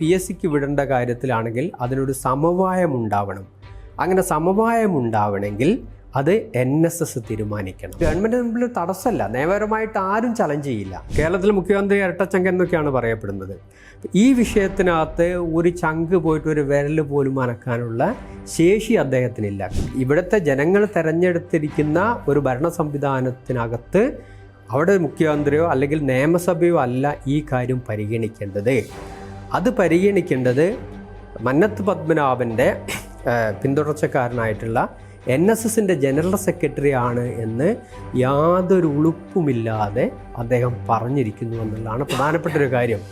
P S സിക്ക് വിടേണ്ട കാര്യത്തിലാണെങ്കിൽ അതിനൊരു സമവായം ഉണ്ടാവണം അങ്ങനെ സമവായം ഉണ്ടാവണമെങ്കിൽ അത് എൻ എസ് എസ് തീരുമാനിക്കണം. ഗവൺമെന്റ് മുമ്പിൽ തടസ്സമല്ല നിയമപരമായിട്ട് ആരും ചലഞ്ച് ചെയ്യില്ല. കേരളത്തിൽ മുഖ്യമന്ത്രി ഇരട്ടച്ചങ്ക എന്നൊക്കെയാണ് പറയപ്പെടുന്നത്. ഈ വിഷയത്തിനകത്ത് ഒരു ചങ്ക് പോയിട്ട് ഒരു വിരൽ പോലും അനക്കാനുള്ള ശേഷി അദ്ദേഹത്തിനില്ല. ഇവിടുത്തെ ജനങ്ങൾ തെരഞ്ഞെടുത്തിരിക്കുന്ന ഒരു ഭരണ സംവിധാനത്തിനകത്ത് അവിടെ മുഖ്യമന്ത്രിയോ അല്ലെങ്കിൽ നിയമസഭയോ അല്ല ഈ കാര്യം പരിഗണിക്കേണ്ടത്. അത് പരിഗണിക്കേണ്ടത് മന്നത്ത് പത്മനാഭന്റെ പിന്തുടർച്ചക്കാരനായിട്ടുള്ള എൻ എസ് എസിന്റെ ജനറൽ സെക്രട്ടറി ആണ് എന്ന് യാതൊരു ഉളുപ്പുമില്ലാതെ അദ്ദേഹം പറഞ്ഞിരിക്കുന്നു എന്നുള്ളതാണ് പ്രധാനപ്പെട്ട ഒരു കാര്യം.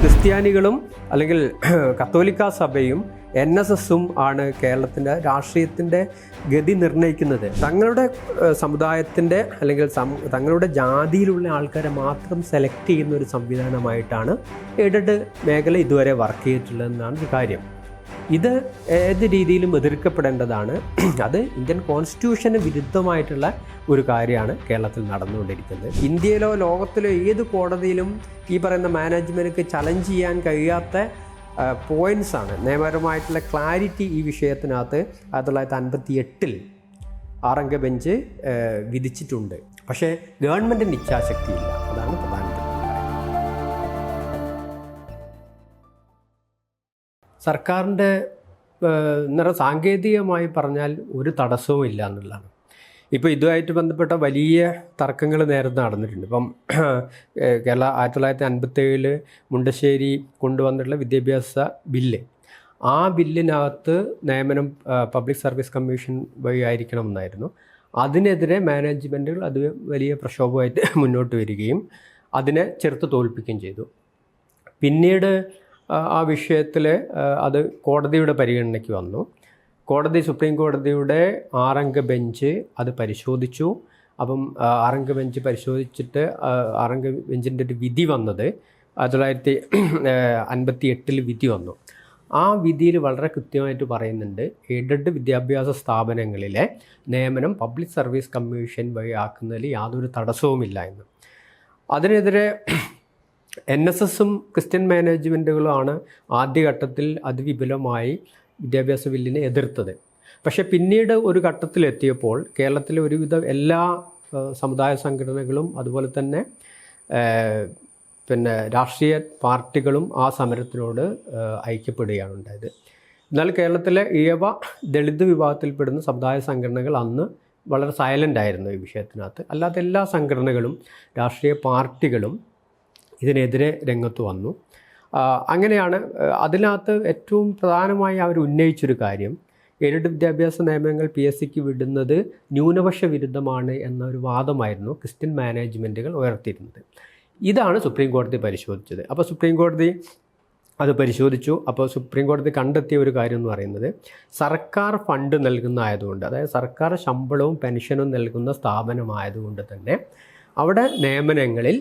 ക്രിസ്ത്യാനികളും അല്ലെങ്കിൽ കത്തോലിക്ക സഭയും എൻ എസ് എസും ആണ് കേരളത്തിന്റെ രാഷ്ട്രീയത്തിന്റെ ഗതി നിർണയിക്കുന്നത്. തങ്ങളുടെ സമുദായത്തിന്റെ അല്ലെങ്കിൽ തങ്ങളുടെ ജാതിയിലുള്ള ആൾക്കാരെ മാത്രം സെലക്ട് ചെയ്യുന്ന ഒരു സംവിധാനമായിട്ടാണ് എയ്ഡഡ് മേഖല ഇതുവരെ വർക്ക് ചെയ്തിട്ടുള്ളതെന്നാണ് കാര്യം. ഇത് ഏത് രീതിയിലും എതിർക്കപ്പെടേണ്ടതാണ്. അത് ഇന്ത്യൻ കോൺസ്റ്റിറ്റ്യൂഷന് വിരുദ്ധമായിട്ടുള്ള ഒരു കാര്യമാണ് കേരളത്തിൽ നടന്നുകൊണ്ടിരിക്കുന്നത്. ഇന്ത്യയിലോ ലോകത്തിലോ ഏത് കോടതിയിലും ഈ പറയുന്ന മാനേജ്മെന്റ് ചലഞ്ച് ചെയ്യാൻ കഴിയാത്ത പോയിന്റ്സ് ആണ്. നിയമപരമായിട്ടുള്ള ക്ലാരിറ്റി ഈ വിഷയത്തിനകത്ത് ആയിരത്തി തൊള്ളായിരത്തി അൻപത്തി എട്ടിൽ ആറംഗ ബെഞ്ച് വിധിച്ചിട്ടുണ്ട്. പക്ഷേ ഗവൺമെന്റിന് ഇച്ഛാശക്തിയില്ല അതാണ് പ്രധാന സർക്കാരിന്റെ നിറ സാങ്കേതികമായി പറഞ്ഞാൽ ഒരു തടസ്സവും ഇല്ല എന്നുള്ളതാണ്. ഇപ്പോൾ ഇതുമായിട്ട് ബന്ധപ്പെട്ട വലിയ തർക്കങ്ങൾ നേരത്തെ നടന്നിട്ടുണ്ട്. ഇപ്പം കേരള ആയിരത്തി തൊള്ളായിരത്തി അൻപത്തേഴിൽ മുണ്ടശ്ശേരി കൊണ്ടുവന്നിട്ടുള്ള വിദ്യാഭ്യാസ ബില്ല്. ആ ബില്ലിനകത്ത് നിയമനം പബ്ലിക് സർവീസ് കമ്മീഷൻ വഴി ആയിരിക്കണം എന്നായിരുന്നു. അതിനെതിരെ മാനേജ്മെന്റുകൾ അത് വലിയ പ്രക്ഷോഭമായിട്ട് മുന്നോട്ട് വരികയും അതിനെ ചെറുത്ത് തോൽപ്പിക്കുകയും ചെയ്തു. പിന്നീട് ആ വിഷയത്തിൽ അത് കോടതിയുടെ പരിഗണനയ്ക്ക് വന്നു. കോടതി സുപ്രീം കോടതിയുടെ ആറംഗ ബെഞ്ച് അത് പരിശോധിച്ചു. അപ്പം ആറംഗ ബെഞ്ച് പരിശോധിച്ചിട്ട് ആറംഗ ബെഞ്ചിന്റെ ഒരു വിധി വന്നത് ആയിരത്തി തൊള്ളായിരത്തി അൻപത്തി എട്ടിൽ വിധി വന്നു. ആ വിധിയിൽ വളരെ കൃത്യമായിട്ട് പറയുന്നുണ്ട് എയ്ഡഡ് വിദ്യാഭ്യാസ സ്ഥാപനങ്ങളിലെ നിയമനം പബ്ലിക് സർവീസ് കമ്മീഷൻ വഴി ആക്കുന്നതിൽ യാതൊരു തടസ്സവുമില്ല എന്ന്. അതിനെതിരെ എൻ എസ് എസും ക്രിസ്ത്യൻ മാനേജ്മെന്റുകളുമാണ് ആദ്യഘട്ടത്തിൽ അതിവിപുലമായി വിദ്യാഭ്യാസ ബില്ലിനെ എതിർത്തത്. പക്ഷേ പിന്നീട് ഒരു ഘട്ടത്തിലെത്തിയപ്പോൾ കേരളത്തിലെ ഒരുവിധ എല്ലാ സമുദായ സംഘടനകളും അതുപോലെ തന്നെ പിന്നെ രാഷ്ട്രീയ പാർട്ടികളും ആ സമരത്തിനോട് ഐക്യപ്പെടുകയാണ് ഉണ്ടായത്. എന്നാൽ കേരളത്തിലെ ഈഴവ ദളിത് വിഭാഗത്തിൽപ്പെടുന്ന സമുദായ സംഘടനകൾ അന്ന് വളരെ സൈലന്റ് ആയിരുന്നു ഈ വിഷയത്തിനകത്ത്. അല്ലാത്ത എല്ലാ സംഘടനകളും രാഷ്ട്രീയ പാർട്ടികളും ഇതിനെതിരെ രംഗത്ത് വന്നു. അങ്ങനെയാണ് അതിനകത്ത് ഏറ്റവും പ്രധാനമായി അവർ ഉന്നയിച്ചൊരു കാര്യം. എയ്ഡഡ് വിദ്യാഭ്യാസ നിയമങ്ങൾ പി എസ് സിക്ക് വിടുന്നത് ന്യൂനപക്ഷ വിരുദ്ധമാണ് എന്നൊരു വാദമായിരുന്നു ക്രിസ്ത്യൻ മാനേജ്മെന്റുകൾ ഉയർത്തിയിരുന്നത്. ഇതാണ് സുപ്രീം കോടതി പരിശോധിച്ചത്. അപ്പോൾ സുപ്രീം കോടതി അത് പരിശോധിച്ചു. അപ്പോൾ സുപ്രീം കോടതി കണ്ടെത്തിയ ഒരു കാര്യം എന്ന് പറയുന്നത് സർക്കാർ ഫണ്ട് നൽകുന്ന ആയതുകൊണ്ട് അതായത് സർക്കാർ ശമ്പളവും പെൻഷനും നൽകുന്ന സ്ഥാപനമായതുകൊണ്ട് തന്നെ അവിടെ നിയമനങ്ങളിൽ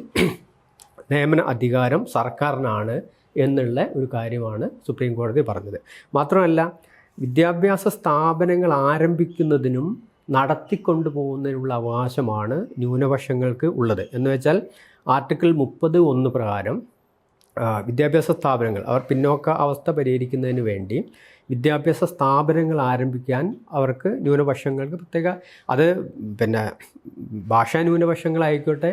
നിയമന അധികാരം സർക്കാരിനാണ് എന്നുള്ള ഒരു കാര്യമാണ് സുപ്രീം കോടതി പറഞ്ഞത്. മാത്രമല്ല വിദ്യാഭ്യാസ സ്ഥാപനങ്ങൾ ആരംഭിക്കുന്നതിനും നടത്തിക്കൊണ്ടു പോകുന്നതിനുള്ള അവകാശമാണ് ന്യൂനപക്ഷങ്ങൾക്ക് ഉള്ളത്. എന്ന് വെച്ചാൽ ആർട്ടിക്കിൾ മുപ്പത് ഒന്ന് പ്രകാരം വിദ്യാഭ്യാസ സ്ഥാപനങ്ങൾ അവർ പിന്നോക്ക അവസ്ഥ പരിഹരിക്കുന്നതിന് വേണ്ടി വിദ്യാഭ്യാസ സ്ഥാപനങ്ങൾ ആരംഭിക്കാൻ അവർക്ക് ന്യൂനപക്ഷങ്ങൾക്ക് പ്രത്യേക അത് പിന്നെ ഭാഷാ ന്യൂനപക്ഷങ്ങളായിക്കോട്ടെ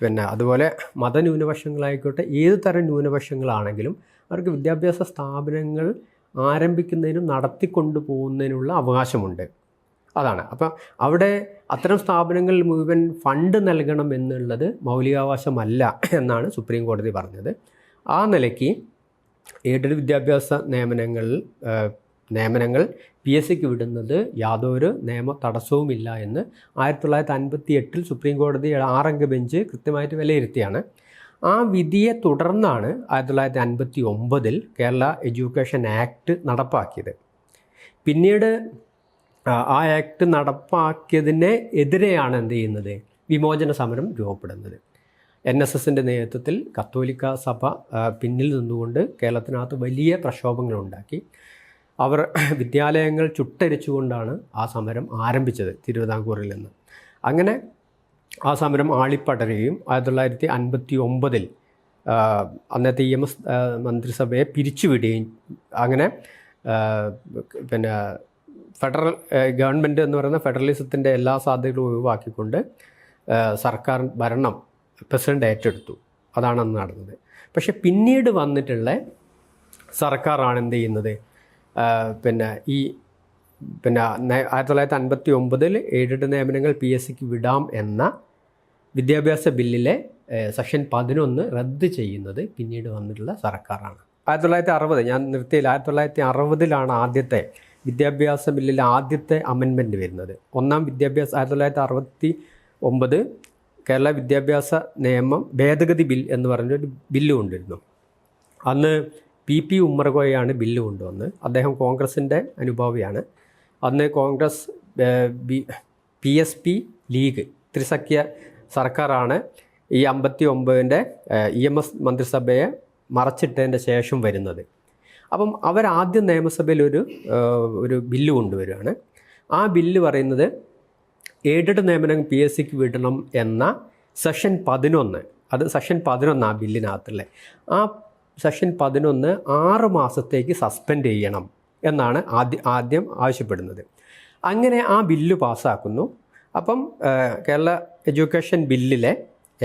പിന്നെ അതുപോലെ മതന്യൂനപക്ഷങ്ങളായിക്കോട്ടെ ഏത് തരം ന്യൂനപക്ഷങ്ങളാണെങ്കിലും അവർക്ക് വിദ്യാഭ്യാസ സ്ഥാപനങ്ങൾ ആരംഭിക്കുന്നതിനും നടത്തിക്കൊണ്ടു പോകുന്നതിനുള്ള അവകാശമുണ്ട്. അതാണ്. അപ്പം അവിടെ അത്തരം സ്ഥാപനങ്ങളിൽ മുഴുവൻ ഫണ്ട് നൽകണം എന്നുള്ളത് മൗലികാവകാശമല്ല എന്നാണ് സുപ്രീം കോടതി പറഞ്ഞത്. ആ നിലയ്ക്ക് എയ്ഡഡ് വിദ്യാഭ്യാസ നിയമനങ്ങളിൽ നിയമനങ്ങൾ പി എസ് സിക്ക് വിടുന്നത് യാതൊരു നിയമ തടസ്സവുമില്ല എന്ന് ആയിരത്തി തൊള്ളായിരത്തി അൻപത്തി എട്ടിൽ സുപ്രീം കോടതി ആറംഗ ബെഞ്ച് കൃത്യമായിട്ട് വിലയിരുത്തിയാണ്. ആ വിധിയെ തുടർന്നാണ് ആയിരത്തി തൊള്ളായിരത്തി അൻപത്തി ഒമ്പതിൽ കേരള എഡ്യൂക്കേഷൻ ആക്ട് നടപ്പാക്കിയത്. പിന്നീട് ആ, ആക്ട് നടപ്പാക്കിയതിനെ എതിരെയാണ് എന്ത് ചെയ്യുന്നത്? വിമോചന സമരം രൂപപ്പെടുന്നത്. എൻ എസ് എസിന്റെ നേതൃത്വത്തിൽ കത്തോലിക്ക സഭ പിന്നിൽ നിന്നുകൊണ്ട് കേരളത്തിനകത്ത് വലിയ പ്രക്ഷോഭങ്ങളുണ്ടാക്കി അവർ വിദ്യാലയങ്ങൾ ചുട്ടരിച്ചുകൊണ്ടാണ് ആ സമരം ആരംഭിച്ചത് തിരുവിതാംകൂറിൽ നിന്ന്. അങ്ങനെ ആ സമരം ആളിപ്പടരുകയും ആയിരത്തി തൊള്ളായിരത്തി അൻപത്തി ഒമ്പതിൽ അന്നത്തെ ഇ എം എസ് മന്ത്രിസഭയെ പിരിച്ചുവിടുകയും അങ്ങനെ പിന്നെ ഫെഡറൽ ഗവൺമെന്റ് എന്ന് പറയുന്ന ഫെഡറലിസത്തിന്റെ എല്ലാ സാധ്യതകളും ഒഴിവാക്കിക്കൊണ്ട് സർക്കാർ ഭരണം പ്രസിഡന്റ് ഏറ്റെടുത്തു. അതാണ് അന്ന് നടന്നത്. പക്ഷേ പിന്നീട് വന്നിട്ടുള്ള സർക്കാരാണ് എന്ത് ചെയ്യുന്നത്? പിന്നെ ഈ പിന്നെ ആയിരത്തി തൊള്ളായിരത്തി അൻപത്തി ഒമ്പതിൽ എയ്ഡഡ് നിയമനങ്ങൾ പി എസ് സിക്ക് വിടാം എന്ന വിദ്യാഭ്യാസ ബില്ലിലെ സെക്ഷൻ പതിനൊന്ന് റദ്ദ് ചെയ്യുന്നത് പിന്നീട് വന്നിട്ടുള്ള സർക്കാരാണ്. ആയിരത്തി തൊള്ളായിരത്തി അറുപത് ഞാൻ നിർത്തിയില്ല. ആയിരത്തി തൊള്ളായിരത്തി അറുപതിലാണ് ആദ്യത്തെ വിദ്യാഭ്യാസ ബില്ലിലെ ആദ്യത്തെ അമെൻമെന്റ് വരുന്നത്. ഒന്നാം വിദ്യാഭ്യാസ ആയിരത്തി തൊള്ളായിരത്തി അറുപത്തി ഒമ്പത് കേരള വിദ്യാഭ്യാസ നിയമം ഭേദഗതി ബിൽ എന്ന് പറഞ്ഞൊരു ബില്ല് കൊണ്ടിരുന്നു. അന്ന് പി പി ഉമ്മർഗോയാണ് ബില്ല് കൊണ്ടുവന്ന്. അദ്ദേഹം കോൺഗ്രസിന്റെ അനുഭാവിയാണ്. അന്ന് Congress P S P league ത്രിസഖ്യ സർക്കാരാണ് ഈ അമ്പത്തി ഒമ്പതിന്റെ ഇ എം എസ് മന്ത്രിസഭയെ മറച്ചിട്ടതിന്റെ ശേഷം വരുന്നത്. അപ്പം അവർ അവരാദ്യം നിയമസഭയിൽ ഒരു ഒരു ബില്ല് കൊണ്ടുവരികയാണ്. ആ ബില്ല് പറയുന്നത് എയ്ഡഡ് നിയമനം പി എസ് സിക്ക് വിടണം എന്ന സെഷൻ പതിനൊന്ന് അത് സെഷൻ പതിനൊന്ന് ആ ബില്ലിനകത്തുള്ള. ആ സെഷൻ പതിനൊന്ന് ആറ് മാസത്തേക്ക് സസ്പെൻഡ് ചെയ്യണം എന്നാണ് ആദ്യ ആദ്യം ആവശ്യപ്പെടുന്നത്. അങ്ങനെ ആ ബില്ല് പാസ്സാക്കുന്നു. അപ്പം കേരള എഡ്യൂക്കേഷൻ ബില്ലിലെ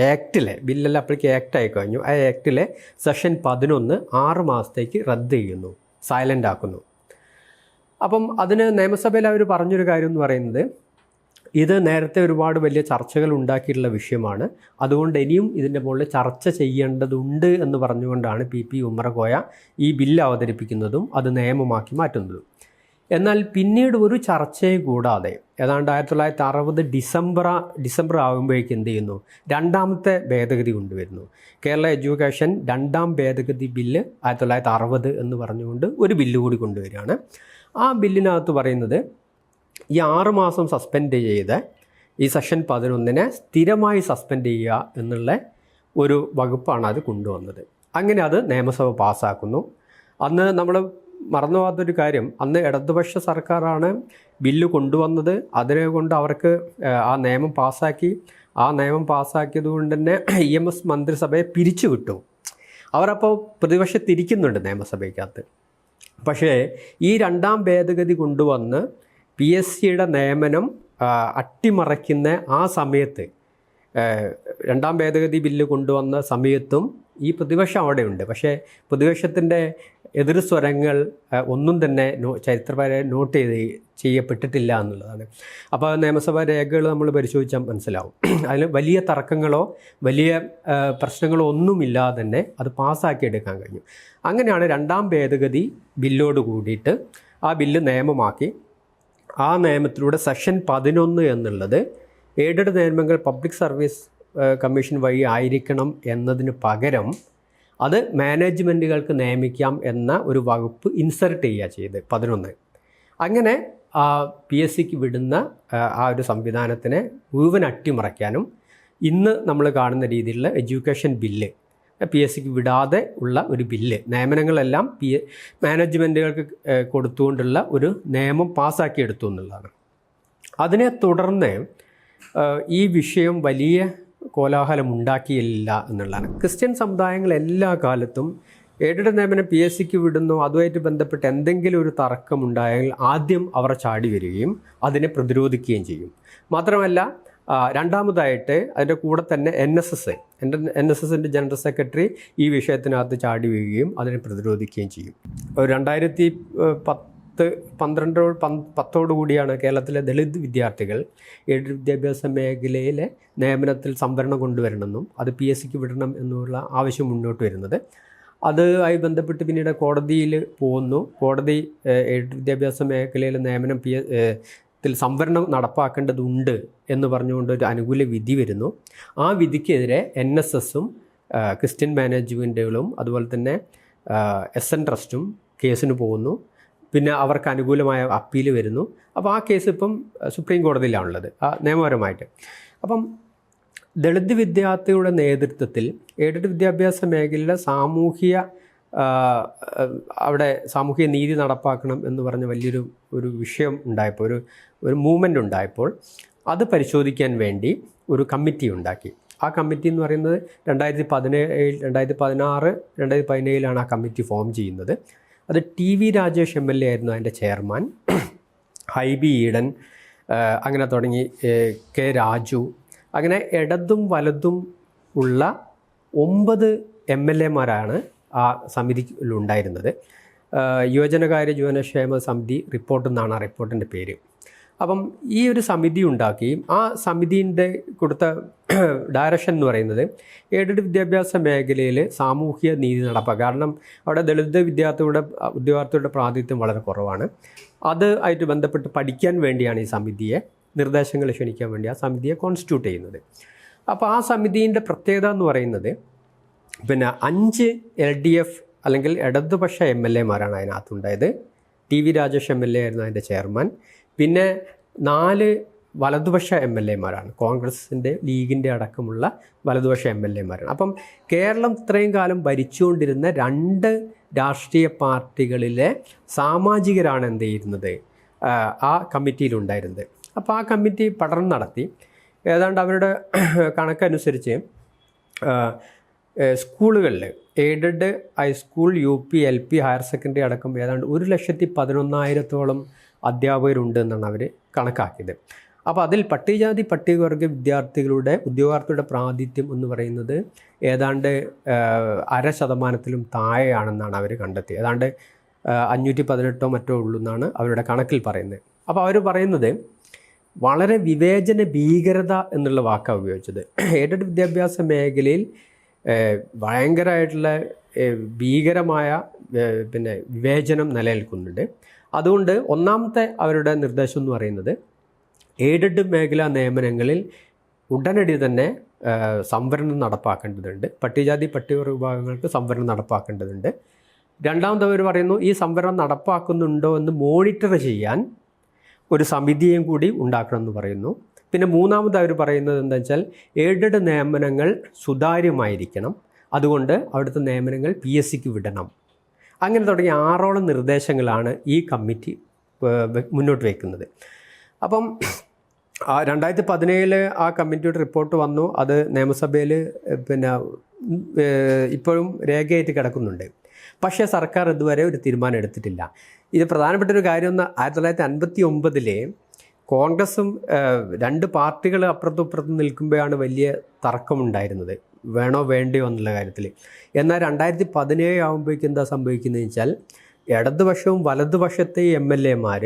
ആക്റ്റിലെ ബില്ലെല്ലാം അപ്പോഴേക്ക് ആക്ട് ആയി കഴിഞ്ഞു. ആ ആക്റ്റിലെ സെഷൻ പതിനൊന്ന് ആറ് മാസത്തേക്ക് റദ്ദ് ചെയ്യുന്നു സൈലന്റ് ആക്കുന്നു. അപ്പം അതിന് നിയമസഭയിൽ അവർ പറഞ്ഞൊരു കാര്യം എന്ന് പറയുന്നത് ഇത് നേരത്തെ ഒരുപാട് വലിയ ചർച്ചകൾ ഉണ്ടാക്കിയിട്ടുള്ള വിഷയമാണ്. അതുകൊണ്ട് ഇനിയും ഇതിന്റെ മുകളിൽ ചർച്ച ചെയ്യേണ്ടതുണ്ട് എന്ന് പറഞ്ഞുകൊണ്ടാണ് പി പി ഉമ്മറകോയ ഈ ബില്ല് അവതരിപ്പിക്കുന്നതും അത് നിയമമാക്കി മാറ്റുന്നതും. എന്നാൽ പിന്നീട് ഒരു ചർച്ചയും കൂടാതെ ഏതാണ്ട് ആയിരത്തി തൊള്ളായിരത്തി അറുപത് ഡിസംബർ ഡിസംബർ ആകുമ്പോഴേക്ക് എന്ത് ചെയ്യുന്നു? രണ്ടാമത്തെ ഭേദഗതി കൊണ്ടുവരുന്നു. കേരള എഡ്യൂക്കേഷൻ രണ്ടാം ഭേദഗതി ബില്ല് ആയിരത്തി തൊള്ളായിരത്തി അറുപത് എന്ന് പറഞ്ഞുകൊണ്ട് ഒരു ബില്ല് കൂടി കൊണ്ടുവരികയാണ്. ആ ബില്ലിനകത്ത് പറയുന്നത് ഈ ആറുമാസം സസ്പെൻഡ് ചെയ്ത് ഈ സെഷൻ പതിനൊന്നിനെ സ്ഥിരമായി സസ്പെൻഡ് ചെയ്യുക എന്നുള്ള ഒരു വകുപ്പാണ് അത് കൊണ്ടുവന്നത്. അങ്ങനെ അത് നിയമസഭ പാസ്സാക്കുന്നു. അന്ന് നമ്മൾ മറന്നു പോകാത്തൊരു കാര്യം അന്ന് ഇടതുപക്ഷ സർക്കാരാണ് ബില്ല് കൊണ്ടുവന്നത്. അതിനെ കൊണ്ട് അവർക്ക് ആ നിയമം പാസ്സാക്കി. ആ നിയമം പാസ്സാക്കിയത് കൊണ്ട് തന്നെ ഇ എം എസ് മന്ത്രിസഭയെ പിരിച്ചു വിട്ടു. അവരപ്പോൾ പ്രതിപക്ഷത്തിരിക്കുന്നുണ്ട് നിയമസഭയ്ക്കകത്ത്. പക്ഷേ ഈ രണ്ടാം ഭേദഗതി കൊണ്ടുവന്ന് പി എസ് സിയുടെ നിയമനം അട്ടിമറിക്കുന്ന ആ സമയത്ത് രണ്ടാം ഭേദഗതി ബില്ല് കൊണ്ടുവന്ന സമയത്തും ഈ പ്രതിപക്ഷം അവിടെയുണ്ട്. പക്ഷേ പ്രതിപക്ഷത്തിന്റെ എതിർ സ്വരങ്ങൾ ഒന്നും തന്നെ നോ ചരിത്രപര നോട്ട് ചെയ്ത് ചെയ്യപ്പെട്ടിട്ടില്ല എന്നുള്ളതാണ്. അപ്പോൾ നിയമസഭാ രേഖകൾ നമ്മൾ പരിശോധിച്ചാൽ മനസ്സിലാവും. അതിൽ വലിയ തർക്കങ്ങളോ വലിയ പ്രശ്നങ്ങളോ ഒന്നുമില്ലാതെ തന്നെ അത് പാസ്സാക്കി എടുക്കാൻ കഴിഞ്ഞു. അങ്ങനെയാണ് രണ്ടാം ഭേദഗതി ബില്ലോട് കൂടിയിട്ട് ആ ബില്ല് നിയമമാക്കി ആ നിയമത്തിലൂടെ സെക്ഷൻ പതിനൊന്ന് എന്നുള്ളത് എയ്ഡഡ് നിയമങ്ങൾ പബ്ലിക് സർവീസ് കമ്മീഷൻ വഴി ആയിരിക്കണം എന്നതിന് പകരം അത് മാനേജ്മെന്റുകൾക്ക് നിയമിക്കാം എന്ന ഒരു വകുപ്പ് ഇൻസർട്ട് ചെയ്യുക ചെയ്ത് പതിനൊന്ന്. അങ്ങനെ പി എസ് സിക്ക് വിടുന്ന ആ ഒരു സംവിധാനത്തിനെ മുഴുവൻ അട്ടിമറിക്കാനും ഇന്ന് നമ്മൾ കാണുന്ന രീതിയിലുള്ള എഡ്യൂക്കേഷൻ ബില്ല് പി എസ് സിക്ക് വിടാതെ ഉള്ള ഒരു ബില്ല്. നിയമനങ്ങളെല്ലാം പി മാനേജ്മെന്റുകൾക്ക് കൊടുത്തുകൊണ്ടുള്ള ഒരു നിയമം പാസ്സാക്കിയെടുത്തു എന്നുള്ളതാണ്. അതിനെ തുടർന്ന് ഈ വിഷയം വലിയ കോലാഹലം ഉണ്ടാക്കിയില്ല എന്നുള്ളതാണ്. ക്രിസ്ത്യൻ സമുദായങ്ങൾ എല്ലാ കാലത്തും എയ്ഡഡ് നിയമനം പി എസ് സിക്ക് വിടുന്നു അതുമായിട്ട് ബന്ധപ്പെട്ട് എന്തെങ്കിലും ഒരു തർക്കമുണ്ടായാൽ ആദ്യം അവർ ചാടി വരികയും അതിനെ പ്രതിരോധിക്കുകയും ചെയ്യും. മാത്രമല്ല രണ്ടാമതായിട്ട് അതിന്റെ കൂടെ തന്നെ എൻ എസ് എസ് എന്റെ എൻ എസ് എസിന്റെ ജനറൽ സെക്രട്ടറി ഈ വിഷയത്തിനകത്ത് ചാടി വീഴുകയും അതിനെ പ്രതിരോധിക്കുകയും ചെയ്യും. രണ്ടായിരത്തി പത്ത് പന്ത്രണ്ടോ പന് പത്തോടു കൂടിയാണ് കേരളത്തിലെ ദളിത് വിദ്യാർത്ഥികൾ എയ്ഡഡ് വിദ്യാഭ്യാസ മേഖലയിലെ നിയമനത്തിൽ സംവരണം കൊണ്ടുവരണമെന്നും അത് പി എസ് സിക്ക് വിടണം എന്നുള്ള ആവശ്യം മുന്നോട്ട് വരുന്നത്. അതുമായി ബന്ധപ്പെട്ട് പിന്നീട് കോടതിയിൽ പോകുന്നു. കോടതി വിദ്യാഭ്യാസ മേഖലയിലെ നിയമനം പി ത്തിൽ സംവരണം നടപ്പാക്കേണ്ടതുണ്ട് എന്ന് പറഞ്ഞുകൊണ്ട് ഒരു അനുകൂല വിധി വരുന്നു. ആ വിധിക്കെതിരെ എൻ എസ് എസും ക്രിസ്ത്യൻ മാനേജ്മെന്റുകളും അതുപോലെ തന്നെ എസ് എൻ ട്രസ്റ്റും കേസിന് പോകുന്നു. പിന്നെ അവർക്ക് അനുകൂലമായ അപ്പീൽ വരുന്നു. അപ്പോൾ ആ കേസ് ഇപ്പം സുപ്രീം കോടതിയിലാണുള്ളത്. ആ നിയമപരമായിട്ട്. അപ്പം ദളിത് വിദ്യാർത്ഥിയുടെ നേതൃത്വത്തിൽ എയ്ഡഡ് വിദ്യാഭ്യാസ മേഖലയിലെ സാമൂഹിക അവിടെ സാമൂഹിക നീതി നടപ്പാക്കണം എന്ന് പറഞ്ഞ വലിയൊരു ഒരു വിഷയം ഉണ്ടായപ്പോൾ ഒരു ഒരു മൂവ്മെന്റ് ഉണ്ടായപ്പോൾ അത് പരിശോധിക്കാൻ വേണ്ടി ഒരു കമ്മിറ്റി ഉണ്ടാക്കി. ആ കമ്മിറ്റി എന്ന് പറയുന്നത് രണ്ടായിരത്തി പതിനേഴ് രണ്ടായിരത്തി പതിനാറ് രണ്ടായിരത്തി പതിനേഴിലാണ് ആ കമ്മിറ്റി ഫോം ചെയ്യുന്നത്. അത് T V Rajesh M L A ആയിരുന്നു അതിന്റെ ചെയർമാൻ ഹൈബി ഈഡൻ അങ്ങനെ തുടങ്ങി കെ രാജു അങ്ങനെ ഇടതും വലതും ഉള്ള ഒമ്പത് എം എൽ എമാരാണ് ആ സമിതിയിലുണ്ടായിരുന്നത്. യുവജനകാര്യ ജീവനക്ഷേമ സമിതി റിപ്പോർട്ട് എന്നാണ് ആ റിപ്പോർട്ടിന്റെ പേര്. അപ്പം ഈ ഒരു സമിതി ഉണ്ടാക്കി ആ സമിതിന്റെ കൊടുത്ത ഡയറക്ഷൻ എന്ന് പറയുന്നത് എയ്ഡഡ് വിദ്യാഭ്യാസ മേഖലയിൽ സാമൂഹ്യ നീതി നടപ്പാക്കുക. കാരണം അവിടെ ദളിത് വിദ്യാർത്ഥികളുടെ ഉദ്യോഗാർത്ഥിയുടെ പ്രാതിനിധ്യം വളരെ കുറവാണ്. അത് ആയിട്ട് ബന്ധപ്പെട്ട് പഠിക്കാൻ വേണ്ടിയാണ് ഈ സമിതിയെ നിർദ്ദേശങ്ങൾ ക്ഷണിക്കാൻ വേണ്ടി ആ സമിതിയെ കോൺസ്റ്റിറ്റ്യൂട്ട് ചെയ്യുന്നത്. അപ്പോൾ ആ സമിതിന്റെ പ്രത്യേകത എന്ന് പറയുന്നത് പിന്നെ അഞ്ച് എൽ ഡി എഫ് അല്ലെങ്കിൽ ഇടതുപക്ഷ എം എൽ എമാരാണ് അതിനകത്തുണ്ടായത്. T V Rajesh M L A ആയിരുന്നു അതിന്റെ ചെയർമാൻ. പിന്നെ നാല് വലതുപക്ഷ എം എൽ എമാരാണ്. കോൺഗ്രസിന്റെ ലീഗിന്റെ അടക്കമുള്ള വലതുപക്ഷ എം എൽ എമാരാണ്. അപ്പം കേരളം ഇത്രയും കാലം ഭരിച്ചുകൊണ്ടിരുന്ന രണ്ട് രാഷ്ട്രീയ പാർട്ടികളിലെ സാമാജികരാണ് എന്ത് ചെയ്യുന്നത്? ആ, കമ്മിറ്റിയിലുണ്ടായിരുന്നത്. അപ്പോൾ ആ കമ്മിറ്റി പഠനം നടത്തി. ഏതാണ്ട് അവരുടെ കണക്കനുസരിച്ച് സ്കൂളുകളിൽ aided high school U P L P higher secondary അടക്കം ഏതാണ്ട് ഒരു ലക്ഷത്തി പതിനൊന്നായിരത്തോളം അധ്യാപകരുണ്ട് എന്നാണ് അവർ കണക്കാക്കിയത്. അപ്പോൾ അതിൽ പട്ടികജാതി പട്ടികവർഗ വിദ്യാർത്ഥികളുടെ ഉദ്യോഗാർത്ഥിയുടെ പ്രാതിഥ്യം എന്ന് പറയുന്നത് ഏതാണ്ട് അര ശതമാനത്തിലും താഴെയാണെന്നാണ് അവർ കണ്ടെത്തിയത്. ഏതാണ്ട് അഞ്ഞൂറ്റി പതിനെട്ടോ മറ്റോ ഉള്ളൂ എന്നാണ് അവരുടെ കണക്കിൽ പറയുന്നത്. അപ്പോൾ അവർ പറയുന്നത് വളരെ വിവേചന ഭീകരത എന്നുള്ള വാക്കാണ് ഉപയോഗിച്ചത്. എയ്ഡഡ് വിദ്യാഭ്യാസ മേഖലയിൽ ഭയങ്കരമായിട്ടുള്ള ഭീകരമായ പിന്നെ വിവേചനം നിലനിൽക്കുന്നുണ്ട്. അതുകൊണ്ട് ഒന്നാമത്തെ അവരുടെ നിർദ്ദേശം എന്ന് പറയുന്നത് എയ്ഡഡ് മേഖലാ നിയമനങ്ങളിൽ ഉടനടി തന്നെ സംവരണം നടപ്പാക്കേണ്ടതുണ്ട്. പട്ടികജാതി പട്ടികവർഗ വിഭാഗങ്ങൾക്ക് സംവരണം നടപ്പാക്കേണ്ടതുണ്ട്. രണ്ടാമത് അവർ പറയുന്നു ഈ സംവരണം നടപ്പാക്കുന്നുണ്ടോ എന്ന് മോണിറ്റർ ചെയ്യാൻ ഒരു സമിതിയും കൂടി ഉണ്ടാക്കണമെന്ന് പറയുന്നു. പിന്നെ മൂന്നാമത് അവർ പറയുന്നത് എന്താ വെച്ചാൽ എയ്ഡഡ് നിയമനങ്ങൾ സുതാര്യമായിരിക്കണം. അതുകൊണ്ട് അവിടുത്തെ നിയമനങ്ങൾ പി എസ് സിക്ക് വിടണം. അങ്ങനെ തുടങ്ങിയ ആറോളം നിർദ്ദേശങ്ങളാണ് ഈ കമ്മിറ്റി മുന്നോട്ട് വയ്ക്കുന്നത് അപ്പം രണ്ടായിരത്തി പതിനേഴിൽ ആ കമ്മിറ്റിയുടെ റിപ്പോർട്ട് വന്നു. അത് നിയമസഭയിൽ പിന്നെ ഇപ്പോഴും രേഖയായിട്ട് കിടക്കുന്നുണ്ട്. പക്ഷേ സർക്കാർ ഇതുവരെ ഒരു തീരുമാനം എടുത്തിട്ടില്ല. ഇത് പ്രധാനപ്പെട്ട ഒരു കാര്യം ഒന്ന് ആയിരത്തി തൊള്ളായിരത്തി അൻപത്തി ഒമ്പതിലെ കോൺഗ്രസും രണ്ട് പാർട്ടികൾ അപ്പുറത്തും ഇപ്പുറത്തും നിൽക്കുമ്പോഴാണ് വലിയ തർക്കമുണ്ടായിരുന്നത്. വേണോ വേണ്ടയോ എന്നുള്ള കാര്യത്തിൽ എന്നാൽ രണ്ടായിരത്തി പതിനേഴ് ആകുമ്പോഴേക്കും എന്താ സംഭവിക്കുന്നത് വെച്ചാൽ ഇടതുപക്ഷവും വലതുപക്ഷത്തെ എം എൽ എമാർ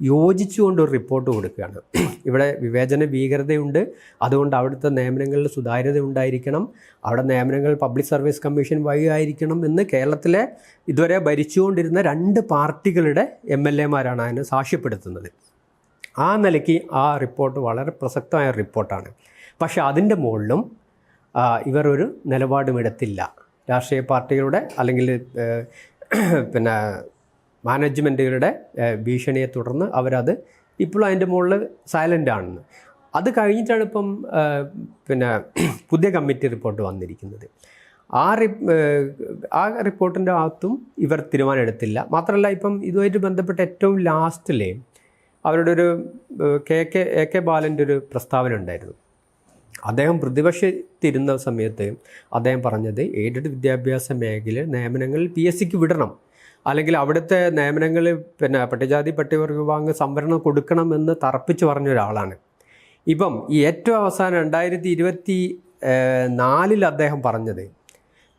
യോജിച്ചുകൊണ്ട് ഒരു റിപ്പോർട്ട് കൊടുക്കുകയാണ്. ഇവിടെ വിവേചന ഭീകരതയുണ്ട്. അതുകൊണ്ട് അവിടുത്തെ നിയമനങ്ങളിൽ സുതാര്യത ഉണ്ടായിരിക്കണം. അവിടെ നിയമനങ്ങൾ പബ്ലിക് സർവീസ് കമ്മീഷൻ വഴി ആയിരിക്കണം എന്ന് കേരളത്തിലെ ഇതുവരെ ഭരിച്ചുകൊണ്ടിരുന്ന രണ്ട് പാർട്ടികളുടെ എം എൽ എമാരാണ് അതിനെ സാക്ഷ്യപ്പെടുത്തുന്നത്. ആ നിലയ്ക്ക് ആ റിപ്പോർട്ട് വളരെ പ്രസക്തമായ റിപ്പോർട്ടാണ് പക്ഷേ അതിന്റെ മുകളിലും ഇവർ ഒരു നിലപാടും എടുത്തില്ല. രാഷ്ട്രീയ പാർട്ടികളുടെ അല്ലെങ്കിൽ പിന്നെ മാനേജ്മെന്റുകളുടെ ഭീഷണിയെ തുടർന്ന് അവരത് ഇപ്പോഴും അതിന്റെ മുകളിൽ സൈലന്റ് ആണെന്ന്. അത് കഴിഞ്ഞിട്ടാണ് ഇപ്പം പിന്നെ പുതിയ കമ്മിറ്റി റിപ്പോർട്ട് വന്നിരിക്കുന്നത്. ആ റി ആ റിപ്പോർട്ടിന്റെ അകത്തും ഇവർ തീരുമാനം എടുത്തില്ല. മാത്രമല്ല ഇപ്പം ഇതുമായിട്ട് ബന്ധപ്പെട്ട ഏറ്റവും ലാസ്റ്റിലെ അവരുടെ ഒരു കെ കെ എ കെ ബാലന്റെ ഒരു പ്രസ്താവന ഉണ്ടായിരുന്നു. അദ്ദേഹം പ്രതിപക്ഷത്തിരുന്ന സമയത്ത് അദ്ദേഹം പറഞ്ഞത് എയ്ഡഡ് വിദ്യാഭ്യാസ മേഖല നിയമനങ്ങൾ പി എസ് സിക്ക് വിടണം. അല്ലെങ്കിൽ അവിടുത്തെ നിയമനങ്ങൾ പിന്നെ പട്ടികജാതി പട്ടികവർഗ വിഭാഗം സംവരണം കൊടുക്കണമെന്ന് തറപ്പിച്ച് പറഞ്ഞ ഒരാളാണ്. ഇപ്പം ഈ ഏറ്റവും അവസാനം രണ്ടായിരത്തി ഇരുപത്തി നാലിൽ അദ്ദേഹം പറഞ്ഞത്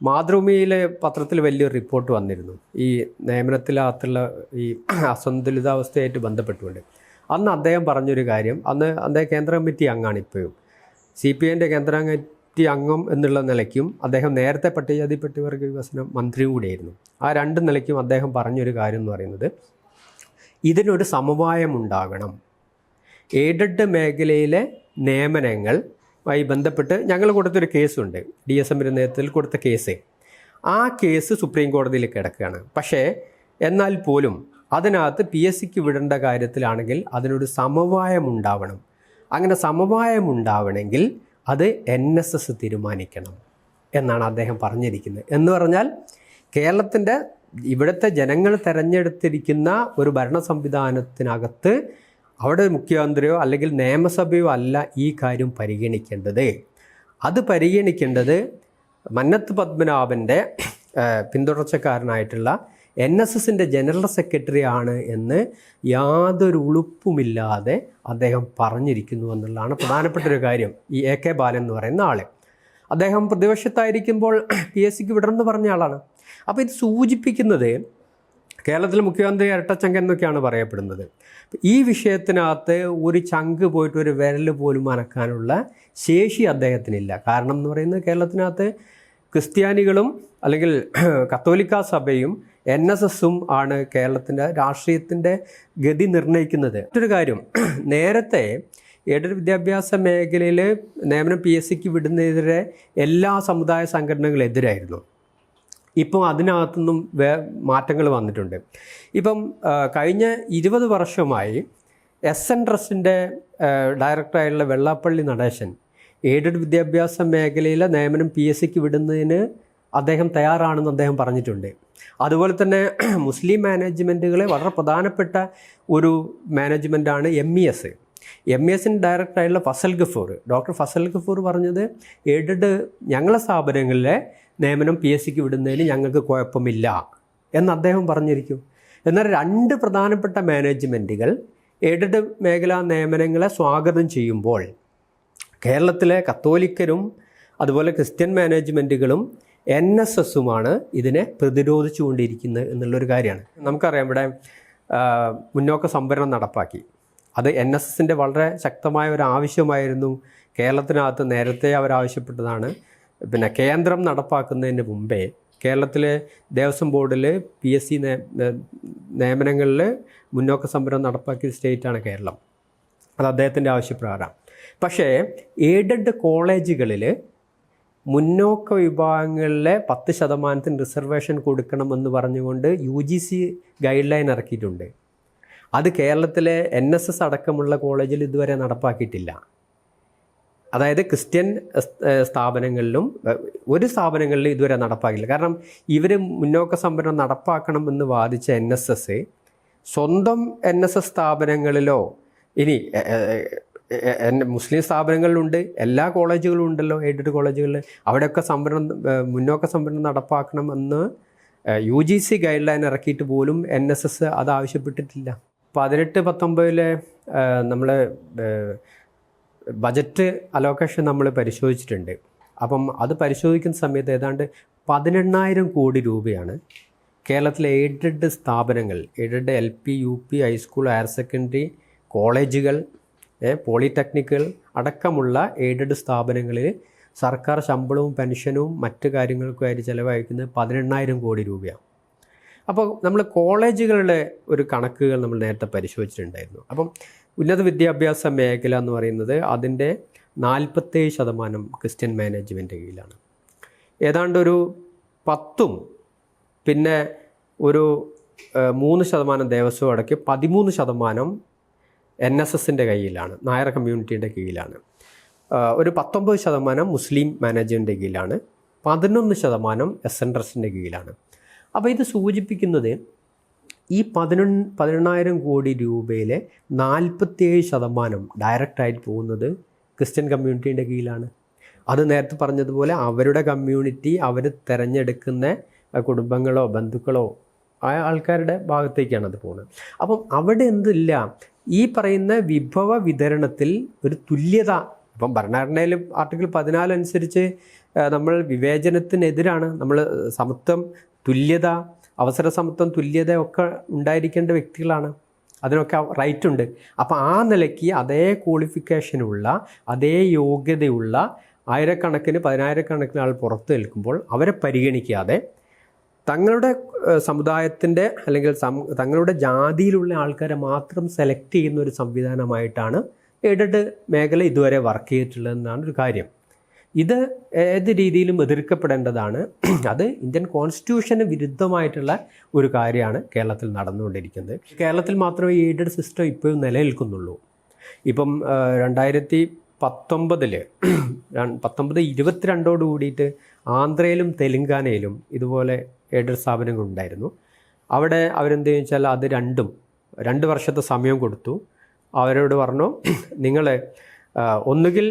മാതൃഭൂമിയിലെ പത്രത്തിൽ വലിയൊരു റിപ്പോർട്ട് വന്നിരുന്നു. ഈ നിയമനത്തിനകത്തുള്ള ഈ അസന്തുലിതാവസ്ഥയായിട്ട് ബന്ധപ്പെട്ടുകൊണ്ട്. അന്ന് അദ്ദേഹം പറഞ്ഞൊരു കാര്യം. അന്ന് അദ്ദേഹം കേന്ദ്ര കമ്മിറ്റി അംഗമാണ് ഇപ്പോഴും. സി പി ഐന്റെ കേന്ദ്ര കമ്മിറ്റി അംഗം എന്നുള്ള നിലയ്ക്കും അദ്ദേഹം നേരത്തെ പട്ടികജാതി പട്ടികവർഗ വികസന മന്ത്രിയും കൂടിയായിരുന്നു. ആ രണ്ട് നിലയ്ക്കും അദ്ദേഹം പറഞ്ഞൊരു കാര്യം എന്ന് പറയുന്നത് ഇതിനൊരു സമവായം ഉണ്ടാകണം എയ്ഡഡ് മേഖലയിലെ നിയമനങ്ങൾ ആയി ബന്ധപ്പെട്ട് ഞങ്ങൾ കൊടുത്തൊരു കേസുണ്ട്. ഡി എസ് എമ്മിന്റെ നേതൃത്വത്തിൽ കൊടുത്ത കേസ്. ആ കേസ് സുപ്രീം കോടതിയിൽ കിടക്കുകയാണ്. പക്ഷേ എന്നാൽ പോലും അതിനകത്ത് പി എസ് സിക്ക് വിടേണ്ട കാര്യത്തിലാണെങ്കിൽ അതിനൊരു സമവായം ഉണ്ടാവണം അങ്ങനെ സമവായം ഉണ്ടാവണമെങ്കിൽ അത് എൻ എസ് എസ് തീരുമാനിക്കണം എന്നാണ് അദ്ദേഹം പറഞ്ഞിരിക്കുന്നത്. എന്ന് പറഞ്ഞാൽ കേരളത്തിന്റെ ഇവിടുത്തെ ജനങ്ങൾ തിരഞ്ഞെടുത്തിരിക്കുന്ന ഒരു ഭരണ സംവിധാനത്തിനകത്ത് അവിടെ മുഖ്യമന്ത്രിയോ അല്ലെങ്കിൽ നിയമസഭയോ അല്ല ഈ കാര്യം പരിഗണിക്കേണ്ടത്. അത് പരിഗണിക്കേണ്ടത് മന്നത്ത് പത്മനാഭന്റെ പിന്തുടർച്ചക്കാരനായിട്ടുള്ള എൻ എസ് എസിന്റെ ജനറൽ സെക്രട്ടറി ആണ് എന്ന് യാതൊരു ഉളുപ്പുമില്ലാതെ അദ്ദേഹം പറഞ്ഞിരിക്കുന്നു എന്നുള്ളതാണ് പ്രധാനപ്പെട്ട ഒരു കാര്യം ഈ എ കെ ബാലൻ എന്ന് പറയുന്ന ആൾ അദ്ദേഹം പ്രതിപക്ഷത്തായിരിക്കുമ്പോൾ പി എസ് സിക്ക് വിടണമെന്ന് പറഞ്ഞ ആളാണ്. അപ്പോൾ ഇത് സൂചിപ്പിക്കുന്നത് കേരളത്തിലെ മുഖ്യമന്ത്രി ഇരട്ടച്ചങ്കൻ എന്നൊക്കെയാണ് പറയപ്പെടുന്നത്. ഈ വിഷയത്തിനകത്ത് ഒരു ചങ്ക് പോയിട്ട് ഒരു വിരൽ പോലും അനക്കാനുള്ള ശേഷി അദ്ദേഹത്തിനില്ല. കാരണം എന്ന് പറയുന്നത് കേരളത്തിനകത്ത് ക്രിസ്ത്യാനികളും അല്ലെങ്കിൽ കത്തോലിക്ക സഭയും എൻ എസ് എസും ആണ് കേരളത്തിന്റെ രാഷ്ട്രീയത്തിന്റെ ഗതി നിർണയിക്കുന്നത്. മറ്റൊരു കാര്യം നേരത്തെ എയ്ഡഡ് വിദ്യാഭ്യാസ മേഖലയിൽ നിയമനം പി എസ് സിക്ക് വിടുന്നതിനെതിരെ എല്ലാ സമുദായ സംഘടനകളും എതിരായിരുന്നു. ഇപ്പം അതിനകത്തുനിന്നും വേ മാറ്റങ്ങൾ വന്നിട്ടുണ്ട്. ഇപ്പം കഴിഞ്ഞ ഇരുപത് വർഷമായി എസ് എൻ ട്രസ്റ്റിന്റെ ഡയറക്ടറായുള്ള വെള്ളാപ്പള്ളി നടേശൻ എയ്ഡഡ് വിദ്യാഭ്യാസ മേഖലയിലെ നിയമനം പി എസ് സിക്ക് വിടുന്നതിന് അദ്ദേഹം തയ്യാറാണെന്ന് അദ്ദേഹം പറഞ്ഞിട്ടുണ്ട്. അതുപോലെ തന്നെ മുസ്ലിം മാനേജ്മെന്റുകളെ വളരെ പ്രധാനപ്പെട്ട ഒരു മാനേജ്മെന്റാണ് M E S. M E എസിന്റെ ഡയറക്ടറായിട്ടുള്ള ഫസൽ ഗഫൂർ. ഡോക്ടർ ഫസൽ ഗഫൂർ പറഞ്ഞത് എയ്ഡഡ് ഞങ്ങളെ സ്ഥാപനങ്ങളിലെ നിയമനം പി എസ് സിക്ക് വിടുന്നതിന് ഞങ്ങൾക്ക് കുഴപ്പമില്ല എന്ന് അദ്ദേഹം പറഞ്ഞിരിക്കും. എന്നാൽ രണ്ട് പ്രധാനപ്പെട്ട മാനേജ്മെന്റുകൾ എയ്ഡഡ് മേഖലാ നിയമനങ്ങളെ സ്വാഗതം ചെയ്യുമ്പോൾ കേരളത്തിലെ കത്തോലിക്കരും അതുപോലെ ക്രിസ്ത്യൻ മാനേജ്മെന്റുകളും എൻ എസ് എസുമാണ് ഇതിനെ പ്രതിരോധിച്ചുകൊണ്ടിരിക്കുന്നത് എന്നുള്ളൊരു കാര്യമാണ്. നമുക്കറിയാം ഇവിടെ മുന്നോക്ക സംവരണം നടപ്പാക്കി. അത് എൻ എസ് എസിന്റെ വളരെ ശക്തമായ ഒരു ആവശ്യമായിരുന്നു. കേരളത്തിനകത്ത് നേരത്തെ അവരാവശ്യപ്പെട്ടതാണ് പിന്നെ കേന്ദ്രം നടപ്പാക്കുന്നതിന് മുമ്പേ കേരളത്തിലെ ദേവസ്വം ബോർഡിൽ പി എസ് സി നിയമനങ്ങളിൽ മുന്നോക്ക സംവരണം നടപ്പാക്കിയ സ്റ്റേറ്റാണ് കേരളം. അത് അദ്ദേഹത്തിന്റെ ആവശ്യപ്രകാരം. പക്ഷേ എയ്ഡഡ് കോളേജുകളിൽ മുന്നോക്ക വിഭാഗങ്ങളിലെ പത്ത് ശതമാനത്തിന് റിസർവേഷൻ കൊടുക്കണമെന്ന് പറഞ്ഞുകൊണ്ട് U G C guideline ഇറക്കിയിട്ടുണ്ട്. അത് കേരളത്തിലെ എൻ എസ് എസ് അടക്കമുള്ള കോളേജിൽ ഇതുവരെ നടപ്പാക്കിയിട്ടില്ല. അതായത് ക്രിസ്ത്യൻ സ്ഥാപനങ്ങളിലും ഒരു സ്ഥാപനങ്ങളിലും ഇതുവരെ നടപ്പാക്കില്ല കാരണം ഇവർ മുന്നോക്ക സംവരണം നടപ്പാക്കണം എന്ന് വാദിച്ച എൻ എസ് എസ് സ്വന്തം എൻ എസ് എസ് സ്ഥാപനങ്ങളിലോ ഇനി ഏഹ്, ഏഹ്, ഏഹ്, എൻ- മുസ്ലിം സ്ഥാപനങ്ങളിലുണ്ട് എല്ലാ കോളേജുകളും ഉണ്ടല്ലോ എയ്ഡഡ് കോളേജുകളിൽ. അവിടെയൊക്കെ സംവരണം മുന്നോക്ക സംവരണം നടപ്പാക്കണമെന്ന് U G C guideline ഇറക്കിയിട്ട് പോലും എൻ എസ് എസ് അത് ആവശ്യപ്പെട്ടിട്ടില്ല. പതിനെട്ട് പത്തൊമ്പതിലെ നമ്മൾ ബജറ്റ് അലോക്കേഷൻ നമ്മൾ പരിശോധിച്ചിട്ടുണ്ട്. അപ്പം അത് പരിശോധിക്കുന്ന സമയത്ത് ഏതാണ്ട് പതിനെണ്ണായിരം കോടി രൂപയാണ് കേരളത്തിലെ എയ്ഡഡ് സ്ഥാപനങ്ങൾ aided L P U P high school higher secondary കോളേജുകൾ പോളിടെക്നിക്കുകൾ അടക്കമുള്ള എയ്ഡഡ് സ്ഥാപനങ്ങളിൽ സർക്കാർ ശമ്പളവും പെൻഷനും മറ്റ് കാര്യങ്ങൾക്കുമായിട്ട് ചിലവഴിക്കുന്നത് പതിനെണ്ണായിരം കോടി രൂപയാണ്. അപ്പോൾ നമ്മൾ കോളേജുകളുടെ ഒരു കണക്കുകൾ നമ്മൾ നേരത്തെ പരിശോധിച്ചിട്ടുണ്ടായിരുന്നു. അപ്പം ഉന്നത വിദ്യാഭ്യാസ മേഖല എന്ന് പറയുന്നത് അതിന്റെ നാൽപ്പത്തേഴ് ശതമാനം ക്രിസ്ത്യൻ മാനേജ്മെന്റ് കീഴിലാണ്. ഏതാണ്ട് ഒരു പത്തും പിന്നെ ഒരു മൂന്ന് ശതമാനം ദേവസ്വം അടക്കി പതിമൂന്ന് ശതമാനം എൻ എസ് എസിന്റെ കയ്യിലാണ് നായർ കമ്മ്യൂണിറ്റിയുടെ കീഴിലാണ്. ഒരു പത്തൊമ്പത് ശതമാനം മുസ്ലിം മാനേജ്മെന്റിന്റെ കീഴിലാണ് പതിനൊന്ന് ശതമാനം എസ് എൻ ട്രസ്റ്റിന്റെ കീഴിലാണ്. അപ്പോൾ ഇത് സൂചിപ്പിക്കുന്നത് ഈ പതിനൊന്ന് പതിനെണ്ണായിരം കോടി രൂപയിലെ നാൽപ്പത്തിയേഴ് ശതമാനം ഡയറക്റ്റായിട്ട് പോകുന്നത് ക്രിസ്ത്യൻ കമ്മ്യൂണിറ്റീന്റെ കീഴിലാണ്. അത് നേരത്തെ പറഞ്ഞതുപോലെ അവരുടെ കമ്മ്യൂണിറ്റി അവർ തിരഞ്ഞെടുക്കുന്ന കുടുംബങ്ങളോ ബന്ധുക്കളോ ആ ആൾക്കാരുടെ ഭാഗത്തേക്കാണ് അത് പോകുന്നത്. അപ്പം അവിടെ എന്തില്ല ഈ പറയുന്ന വിഭവ വിതരണത്തിൽ ഒരു തുല്യത. ഇപ്പം ഭരണഘടനയിൽ ആർട്ടിക്കിൾ പതിനാല് അനുസരിച്ച് നമ്മൾ വിവേചനത്തിനെതിരാണ്. നമ്മൾ സമത്വം തുല്യത അവസര സമത്വം തുല്യത ഒക്കെ ഉണ്ടായിരിക്കേണ്ട വ്യക്തികളാണ്. അതിനൊക്കെ റൈറ്റ് ഉണ്ട്. അപ്പോൾ ആ നിലയ്ക്ക് അതേ ക്വാളിഫിക്കേഷനുള്ള അതേ യോഗ്യതയുള്ള ആയിരക്കണക്കിന് പതിനായിരക്കണക്കിന് ആൾ പുറത്ത് നിൽക്കുമ്പോൾ അവരെ പരിഗണിക്കാതെ തങ്ങളുടെ സമുദായത്തിന്റെ അല്ലെങ്കിൽ തങ്ങളുടെ ജാതിയിലുള്ള ആൾക്കാരെ മാത്രം സെലക്ട് ചെയ്യുന്ന ഒരു സംവിധാനമായിട്ടാണ് എയ്ഡഡ് മേഖല ഇതുവരെ വർക്ക് ചെയ്തിട്ടുള്ളതെന്നാണ് ഒരു കാര്യം. ഇത് ഏത് രീതിയിലും എതിർക്കപ്പെടേണ്ടതാണ്. അത് ഇന്ത്യൻ കോൺസ്റ്റിറ്റ്യൂഷന് വിരുദ്ധമായിട്ടുള്ള ഒരു കാര്യമാണ് കേരളത്തിൽ നടന്നുകൊണ്ടിരിക്കുന്നത്. കേരളത്തിൽ മാത്രമേ ഈ എയ്ഡഡ് സിസ്റ്റം ഇപ്പോഴും നിലനിൽക്കുന്നുള്ളൂ. ഇപ്പം രണ്ടായിരത്തി പത്തൊമ്പതിൽ പത്തൊമ്പത് ഇരുപത്തിരണ്ടോട് കൂടിയിട്ട് ആന്ധ്രയിലും തെലുങ്കാനയിലും ഇതുപോലെ എയ്ഡഡ് സ്ഥാപനങ്ങളുണ്ടായിരുന്നു അവിടെ അവരെന്ത് വെച്ചാൽ അത് രണ്ടും രണ്ട് വർഷത്തെ സമയം കൊടുത്തു. അവരോട് പറഞ്ഞു നിങ്ങൾ ഒന്നുകിൽ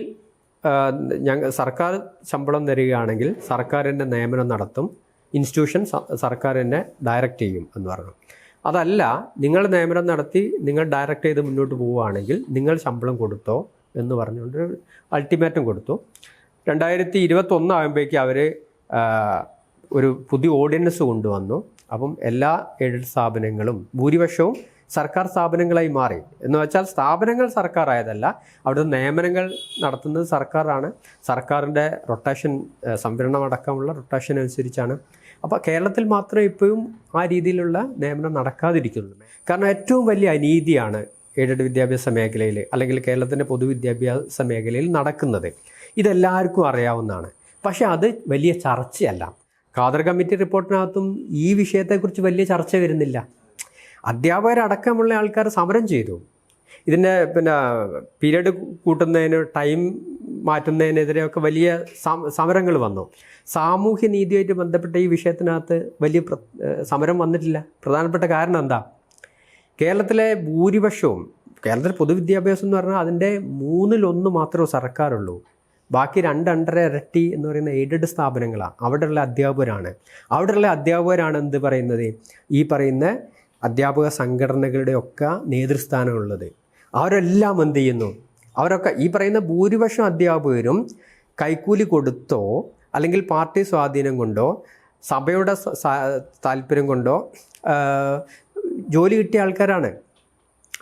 ഞങ്ങൾ സർക്കാർ ശമ്പളം തരികയാണെങ്കിൽ സർക്കാരിന്റെ നിയമനം നടത്തും ഇൻസ്റ്റിറ്റ്യൂഷൻ സ- സർക്കാർ തന്നെ ഡയറക്റ്റ് ചെയ്യും എന്ന് പറഞ്ഞു. അതല്ല നിങ്ങൾ നിയമനം നടത്തി നിങ്ങൾ ഡയറക്റ്റ് ചെയ്ത് മുന്നോട്ട് പോവുകയാണെങ്കിൽ നിങ്ങൾ ശമ്പളം കൊടുത്തോ എന്ന് പറഞ്ഞുകൊണ്ട് അൾട്ടിമേറ്റം കൊടുത്തു. രണ്ടായിരത്തി ഇരുപത്തൊന്ന് ആകുമ്പോഴേക്കും അവർ ഒരു പുതിയ ഓർഡിനൻസ് കൊണ്ടുവന്നു. അപ്പം എല്ലാ എയ്ഡഡ് സ്ഥാപനങ്ങളും ഭൂരിപക്ഷവും സർക്കാർ സ്ഥാപനങ്ങളായി മാറി. എന്ന് വെച്ചാൽ സ്ഥാപനങ്ങൾ സർക്കാർ ആയതല്ല അവിടെ നിയമനങ്ങൾ നടത്തുന്നത് സർക്കാരാണ്. സർക്കാരിന്റെ റൊട്ടേഷൻ സംവരണം അടക്കമുള്ള റൊട്ടേഷൻ അനുസരിച്ചാണ്. അപ്പോൾ കേരളത്തിൽ മാത്രമേ ഇപ്പോഴും ആ രീതിയിലുള്ള നിയമനം നടക്കാതിരിക്കുന്നു കാരണം ഏറ്റവും വലിയ അനീതിയാണ് എയ്ഡഡ് വിദ്യാഭ്യാസ മേഖലയിൽ അല്ലെങ്കിൽ കേരളത്തിന്റെ പൊതുവിദ്യാഭ്യാസ മേഖലയിൽ നടക്കുന്നത്. ഇതെല്ലാവർക്കും അറിയാവുന്നതാണ്. പക്ഷേ അത് വലിയ ചർച്ചയല്ല. ഖാദർ കമ്മിറ്റി റിപ്പോർട്ടിനകത്തും ഈ വിഷയത്തെക്കുറിച്ച് വലിയ ചർച്ച വരുന്നില്ല. അധ്യാപകരടക്കമുള്ള ആൾക്കാർ സമരം ചെയ്തു. ഇതിന്റെ പിന്നെ പീരീഡ് കൂട്ടുന്നതിന് ടൈം മാറ്റുന്നതിനെതിരെയൊക്കെ വലിയ സമരങ്ങൾ വന്നു. സാമൂഹ്യ നീതിയായിട്ട് ബന്ധപ്പെട്ട ഈ വിഷയത്തിനകത്ത് വലിയ സമരം വന്നിട്ടില്ല. പ്രധാനപ്പെട്ട കാരണം എന്താ? കേരളത്തിലെ ഭൂരിപക്ഷവും കേരളത്തിലെ പൊതുവിദ്യാഭ്യാസം എന്ന് പറഞ്ഞാൽ അതിന്റെ മൂന്നിലൊന്ന് മാത്രമേ സർക്കാരുള്ളൂ. ബാക്കി രണ്ട് രണ്ടര ഇരട്ടി എന്ന് പറയുന്ന എയ്ഡഡ് സ്ഥാപനങ്ങളാണ് അവിടെയുള്ള അധ്യാപകരാണ്. അവിടെയുള്ള അധ്യാപകരാണ് എന്ത് പറയുന്നത്? ഈ പറയുന്ന അധ്യാപക സംഘടനകളുടെ ഒക്കെ നേതൃസ്ഥാനമുള്ളത്. അവരെല്ലാം എന്ത് ചെയ്യുന്നു? അവരൊക്കെ ഈ പറയുന്ന ഭൂരിപക്ഷം അധ്യാപകരും കൈക്കൂലി കൊടുത്തോ അല്ലെങ്കിൽ പാർട്ടി സ്വാധീനം കൊണ്ടോ സഭയുടെ താല്പര്യം കൊണ്ടോ ജോലി കിട്ടിയ ആൾക്കാരാണ്.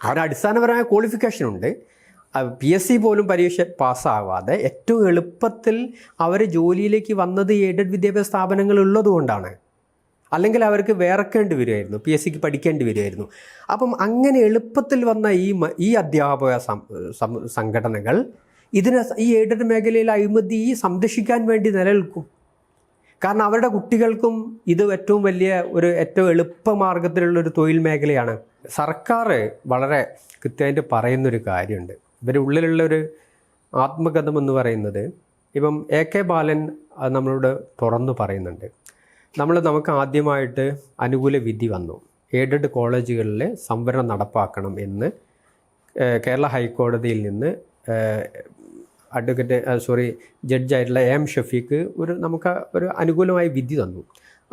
അവരുടെ അടിസ്ഥാനപരമായ ക്വാളിഫിക്കേഷൻ ഉണ്ട്. പി എസ് സി പോലും പരീക്ഷ പാസ്സാവാതെ ഏറ്റവും എളുപ്പത്തിൽ അവർ ജോലിയിലേക്ക് വന്നത് എയ്ഡഡ് വിദ്യാഭ്യാസ സ്ഥാപനങ്ങൾ ഉള്ളതുകൊണ്ടാണ് അല്ലെങ്കിൽ അവർക്ക് വേർക്കേണ്ടി വരുമായിരുന്നു പി എസ് സിക്ക് പഠിക്കേണ്ടി വരുമായിരുന്നു അപ്പം അങ്ങനെ എളുപ്പത്തിൽ വന്ന ഈ ഈ അധ്യാപക സംഘടനകൾ ഇതിനെ ഈ എയ്ഡഡ് മേഖലയിൽ അഴിമതി സംരക്ഷിക്കാൻ വേണ്ടി നിലനിൽക്കും. കാരണം അവരുടെ കുട്ടികൾക്കും ഇത് ഏറ്റവും വലിയ ഒരു ഏറ്റവും എളുപ്പമാർഗത്തിലുള്ള ഒരു തൊഴിൽ മേഖലയാണ്. സർക്കാർ വളരെ കൃത്യമായിട്ട് പറയുന്നൊരു കാര്യമുണ്ട്. ഇവരുടെ ഉള്ളിലുള്ള ഒരു ആത്മകഥം എന്ന് പറയുന്നത് ഇപ്പം എ കെ ബാലൻ നമ്മളോട് തുറന്നു പറയുന്നുണ്ട്. നമ്മൾ നമുക്ക് ആദ്യമായിട്ട് അനുകൂല വിധി വന്നു. എയ്ഡഡ് കോളേജുകളിൽ സംവരണം നടപ്പാക്കണം എന്ന് കേരള ഹൈക്കോടതിയിൽ നിന്ന് അഡ്വക്കേറ്റ് സോറി ജഡ്ജായിട്ടുള്ള എം ഷഫീഖ് ഒരു നമുക്ക് ഒരു അനുകൂലമായ വിധി തന്നു.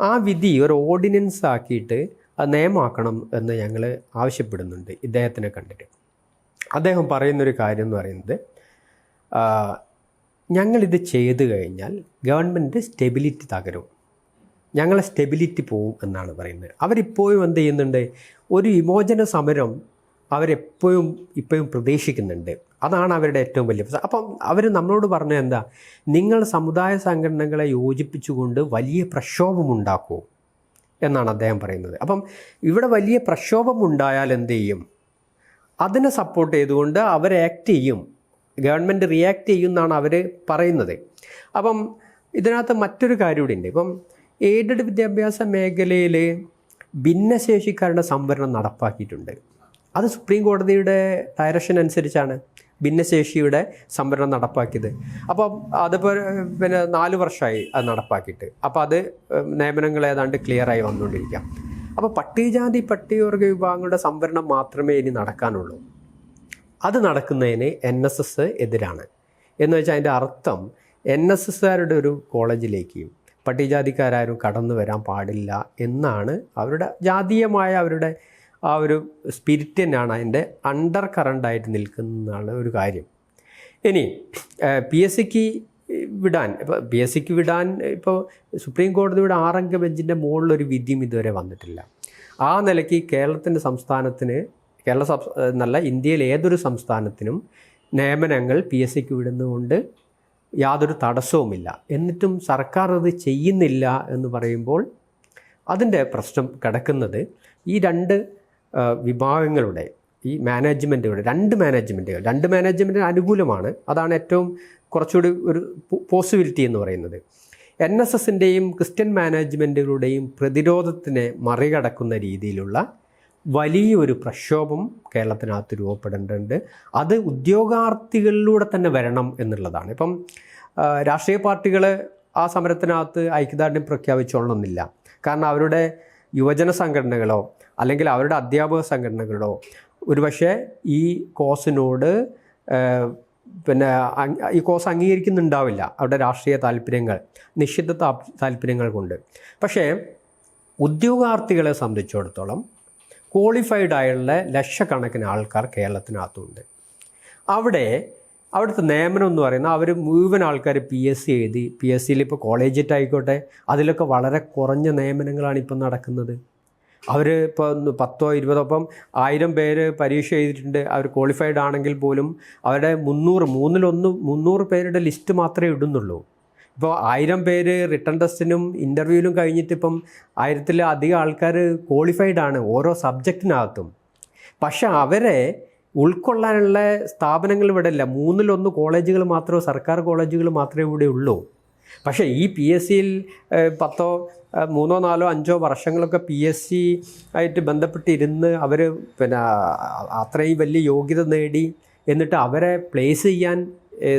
ആ വിധി ഒരു ഓർഡിനൻസ് ആക്കിയിട്ട് അത് നിയമമാക്കണം എന്ന് ഞങ്ങൾ ആവശ്യപ്പെടുന്നുണ്ട് ഇദ്ദേഹത്തിനെ കണ്ടിട്ട്. അദ്ദേഹം പറയുന്നൊരു കാര്യം എന്ന് പറയുന്നത് ഞങ്ങളിത് ചെയ്തു കഴിഞ്ഞാൽ ഗവൺമെന്റ് സ്റ്റെബിലിറ്റി തകരും. ഞങ്ങളെ സ്റ്റെബിലിറ്റി പോവും എന്നാണ് പറയുന്നത്. അവരിപ്പോഴും എന്ത് ചെയ്യുന്നുണ്ട്? ഒരു വിമോചന സമരം അവരെപ്പോഴും ഇപ്പോഴും പ്രതീക്ഷിക്കുന്നുണ്ട്. അതാണ് അവരുടെ ഏറ്റവും വലിയ അപ്പം അവർ നമ്മളോട് പറഞ്ഞത് എന്താ? നിങ്ങൾ സമുദായ സംഘടനകളെ യോജിപ്പിച്ചുകൊണ്ട് വലിയ പ്രക്ഷോഭമുണ്ടാക്കൂ എന്നാണ് അദ്ദേഹം പറയുന്നത്. അപ്പം ഇവിടെ വലിയ പ്രക്ഷോഭമുണ്ടായാൽ എന്ത് ചെയ്യും? അതിനെ സപ്പോർട്ട് ചെയ്തുകൊണ്ട് അവർ ആക്ട് ചെയ്യും. ഗവൺമെന്റ് റിയാക്ട് ചെയ്യും എന്നാണ് അവർ പറയുന്നത്. അപ്പം ഇതിനകത്ത് മറ്റൊരു കാര്യം കൂടി ഉണ്ട് ഇപ്പം എയ്ഡഡ് വിദ്യാഭ്യാസ മേഖലയിൽ ഭിന്നശേഷിക്കാരുടെ സംവരണം നടപ്പാക്കിയിട്ടുണ്ട്. അത് സുപ്രീം കോടതിയുടെ ഡയറക്ഷൻ അനുസരിച്ചാണ് ഭിന്നശേഷിയുടെ സംവരണം നടപ്പാക്കിയത്. അപ്പം അതിപ്പോൾ പിന്നെ നാല് വർഷമായി അത് നടപ്പാക്കിയിട്ട്. അപ്പോൾ അത് നിയമനങ്ങൾ ഏതാണ്ട് ക്ലിയറായി വന്നുകൊണ്ടിരിക്കാം. അപ്പോൾ പട്ടികജാതി പട്ടികവർഗ വിഭാഗങ്ങളുടെ സംവരണം മാത്രമേ ഇനി നടക്കാനുള്ളൂ. അത് നടക്കുന്നതിന് എൻ എസ് എസ് എതിരാണ്. എന്ന് വെച്ചാൽ അതിന്റെ അർത്ഥം എൻ എസ് എസ്സുകാരുടെ ഒരു കോളേജിലേക്ക് പട്ടികജാതിക്കാരും കടന്നു വരാൻ പാടില്ല എന്നാണ് അവരുടെ ജാതീയമായ അവരുടെ ആ ഒരു സ്പിരിറ്റ് തന്നെയാണ് അതിന്റെ അണ്ടർ കറണ്ടായിട്ട് നിൽക്കുന്നതാണ് ഒരു കാര്യം. ഇനി പി എസ് സിക്ക് വിടാൻ. ഇപ്പോൾ പി എസ് സിക്ക് വിടാൻ ഇപ്പോൾ സുപ്രീം കോടതിയുടെ ആറംഗ ബെഞ്ചിന്റെ മുകളിലൊരു വിധിയും ഇതുവരെ വന്നിട്ടില്ല. ആ നിലയ്ക്ക് കേരളത്തിന്റെ സംസ്ഥാനത്തിന് കേരള നല്ല എന്നല്ല ഇന്ത്യയിലെ ഏതൊരു സംസ്ഥാനത്തിനും നിയമനങ്ങൾ പി എസ് സിക്ക് വിടുന്നതുകൊണ്ട് യാതൊരു തടസ്സവുമില്ല. എന്നിട്ടും സർക്കാർ അത് ചെയ്യുന്നില്ല എന്ന് പറയുമ്പോൾ അതിന്റെ പ്രശ്നം കിടക്കുന്നത് ഈ രണ്ട് വിഭാഗങ്ങളുടെ ഈ മാനേജ്മെന്റുകൾ രണ്ട് മാനേജ്മെന്റുകൾ രണ്ട് മാനേജ്മെന്റിന് അനുകൂലമാണ്. അതാണ് ഏറ്റവും കുറച്ചുകൂടി ഒരു പോസിബിലിറ്റി എന്ന് പറയുന്നത്. എൻ എസ് എസിന്റെയും ക്രിസ്ത്യൻ മാനേജ്മെന്റുകളുടെയും പ്രതിരോധത്തിനെ മറികടക്കുന്ന രീതിയിലുള്ള വലിയൊരു പ്രക്ഷോഭം കേരളത്തിനകത്ത് രൂപപ്പെടേണ്ടതുണ്ട് അത് ഉദ്യോഗാർത്ഥികളിലൂടെ തന്നെ വരണം എന്നുള്ളതാണ്. ഇപ്പം രാഷ്ട്രീയ പാർട്ടികൾ ആ സമരത്തിനകത്ത് ഐക്യദാർഢ്യം പ്രഖ്യാപിച്ചോളണമെന്നില്ല. കാരണം അവരുടെ യുവജന സംഘടനകളോ അല്ലെങ്കിൽ അവരുടെ അധ്യാപക സംഘടനകളോ ഒരുപക്ഷെ ഈ കോസിനോട് പിന്നെ ഈ കോസ് അംഗീകരിക്കുന്നുണ്ടാവില്ല അവിടെ രാഷ്ട്രീയ താല്പര്യങ്ങൾ നിശ്ചിത താല്പര്യങ്ങൾ കൊണ്ട്. പക്ഷേ ഉദ്യോഗാർത്ഥികളെ സംബന്ധിച്ചിടത്തോളം ക്വാളിഫൈഡ് ആയുള്ള ലക്ഷക്കണക്കിന് ആൾക്കാർ കേരളത്തിനകത്തുണ്ട്. അവിടെ അവിടുത്തെ നിയമനം എന്ന് പറയുന്നത് അവർ മുഴുവൻ ആൾക്കാർ പി എസ് സി എഴുതി പി എസ് സിയിൽ ഇപ്പോൾ കോളേജിറ്റ് ആയിക്കോട്ടെ അതിലൊക്കെ വളരെ കുറഞ്ഞ നിയമനങ്ങളാണ് ഇപ്പം നടക്കുന്നത്. അവർ ഇപ്പോൾ പത്തോ ഇരുപതോ അപ്പം ആയിരം പേര് പരീക്ഷ എഴുതിയിട്ടുണ്ട്. അവർ ക്വാളിഫൈഡ് ആണെങ്കിൽ പോലും അവരുടെ മുന്നൂറ് മൂന്നിലൊന്ന് മുന്നൂറ് പേരുടെ ലിസ്റ്റ് മാത്രമേ ഇടുന്നുള്ളൂ. ഇപ്പോൾ ആയിരം പേര് റിട്ടേൺ ടെസ്റ്റിനും ഇന്റർവ്യൂവിലും കഴിഞ്ഞിട്ട് ഇപ്പം ആയിരത്തിൽ അധികം ആൾക്കാർ ക്വാളിഫൈഡ് ആണ് ഓരോ സബ്ജക്റ്റിനകത്തും പക്ഷെ അവരെ ഉൾക്കൊള്ളാനുള്ള സ്ഥാപനങ്ങൾ ഇവിടെ ഇല്ല. മൂന്നിലൊന്ന് കോളേജുകൾ മാത്രമേ സർക്കാർ കോളേജുകൾ മാത്രമേ ഇവിടെ ഉള്ളൂ. പക്ഷേ ഈ പി എസ് സിയിൽ പത്തോ മൂന്നോ നാലോ അഞ്ചോ വർഷങ്ങളൊക്കെ പി എസ് സി ആയിട്ട് ബന്ധപ്പെട്ടിരുന്ന് അവർ പിന്നെ അത്രയും വലിയ യോഗ്യത നേടി എന്നിട്ട് അവരെ പ്ലേസ് ചെയ്യാൻ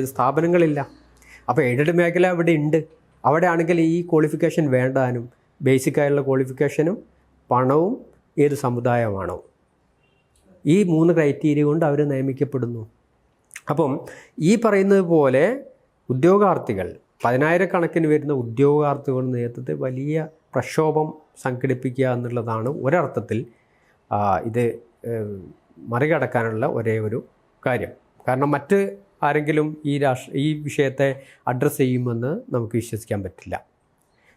സ്ഥാപനങ്ങളില്ല. അപ്പോൾ എയ്ഡഡ് മേഖല അവിടെ ഉണ്ട്. അവിടെ ആണെങ്കിൽ ഈ ക്വാളിഫിക്കേഷൻ വേണ്ടാനും ബേസിക് ആയിട്ടുള്ള ക്വാളിഫിക്കേഷനും പണവും ഏത് സമുദായമാണോ? ഈ മൂന്ന് ക്രൈറ്റീരിയ കൊണ്ട് അവർ നിയമിക്കപ്പെടുന്നു. അപ്പം ഈ പറയുന്നത് പോലെ ഉദ്യോഗാർത്ഥികൾ പതിനായിരക്കണക്കിന് വരുന്ന ഉദ്യോഗാർത്ഥികളുടെ നേതൃത്വത്തിൽ വലിയ പ്രക്ഷോഭം സംഘടിപ്പിക്കുക എന്നുള്ളതാണ് ഒരർത്ഥത്തിൽ ഇത് മറികടക്കാനുള്ള ഒരേ ഒരു കാര്യം. കാരണം മറ്റ് ആരെങ്കിലും ഈ രാഷ്ട്ര ഈ വിഷയത്തെ അഡ്രസ്സ് ചെയ്യുമെന്ന് നമുക്ക് വിശ്വസിക്കാൻ പറ്റില്ല.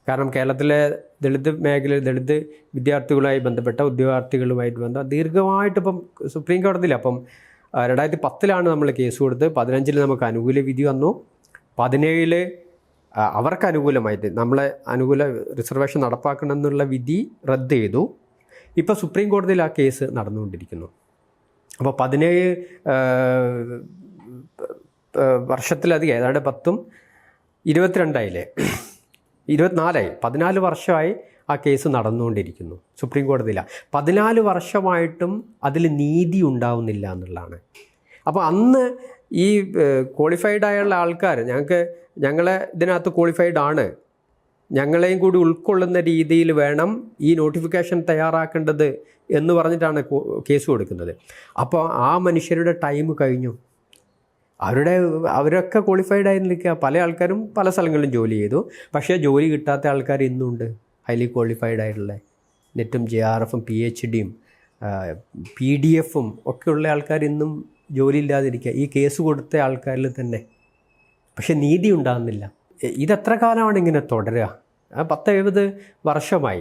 കാരണം കേരളത്തിലെ ദളിത് മേഖലയിൽ ദളിത് വിദ്യാർത്ഥികളുമായി ബന്ധപ്പെട്ട ഉദ്യോഗാർത്ഥികളുമായിട്ട് ബന്ധം ദീർഘമായിട്ട് ഇപ്പം സുപ്രീം കോടതിയിൽ അപ്പം രണ്ടായിരത്തി പത്തിലാണ് നമ്മൾ കേസ് കൊടുത്ത് പതിനഞ്ചിൽ നമുക്ക് അനുകൂല വിധി വന്നു. പതിനേഴിൽ അവർക്ക് അനുകൂലമായിട്ട് നമ്മളെ അനുകൂല റിസർവേഷൻ നടപ്പാക്കണമെന്നുള്ള വിധി റദ്ദ് ചെയ്തു. ഇപ്പോൾ സുപ്രീം കോടതിയിൽ ആ കേസ് നടന്നുകൊണ്ടിരിക്കുന്നു. അപ്പോൾ പതിനേഴ് വർഷത്തിലധികം ഏതാണ്ട് പത്തും ഇരുപത്തിരണ്ടായില്ലേ? ഇരുപത്തിനാലായി. പതിനാല് വർഷമായി ആ കേസ് നടന്നുകൊണ്ടിരിക്കുന്നു സുപ്രീം കോടതിയിലാണ് പതിനാല് വർഷമായിട്ടും അതിൽ നീതി ഉണ്ടാവുന്നില്ല എന്നുള്ളതാണ്. അപ്പോൾ അന്ന് ഈ ക്വാളിഫൈഡ് ആയുള്ള ആൾക്കാർ ഞങ്ങൾക്ക് ഞങ്ങളെ ഇതിനകത്ത് ക്വാളിഫൈഡ് ആണ്. ഞങ്ങളെയും കൂടി ഉൾക്കൊള്ളുന്ന രീതിയിൽ വേണം ഈ നോട്ടിഫിക്കേഷൻ തയ്യാറാക്കേണ്ടത് എന്ന് പറഞ്ഞിട്ടാണ് കേസ് കൊടുക്കുന്നത്. അപ്പോൾ ആ മനുഷ്യരുടെ ടൈം കഴിഞ്ഞു. അവരുടെ അവരൊക്കെ ക്വാളിഫൈഡ് ആയി നിൽക്കുക പല ആൾക്കാരും പല സ്ഥലങ്ങളിലും ജോലി ചെയ്തു. പക്ഷേ ജോലി കിട്ടാത്ത ആൾക്കാർ ഇന്നുണ്ട്. ഹൈലി ക്വാളിഫൈഡ് ആയിട്ടുള്ള നെറ്റും ജെ ആർ എഫും പി എച്ച് ഡിയും പി ഡി എഫും ഒക്കെയുള്ള ആൾക്കാർ ഇന്നും ജോലി ഇല്ലാതിരിക്കുക. ഈ കേസ് കൊടുത്ത ആൾക്കാരിൽ തന്നെ പക്ഷെ നീതി ഉണ്ടാകുന്നില്ല. ഇതെത്ര കാലമാണ് ഇങ്ങനെ തുടരുക? പത്ത് എഴുപത് വർഷമായി.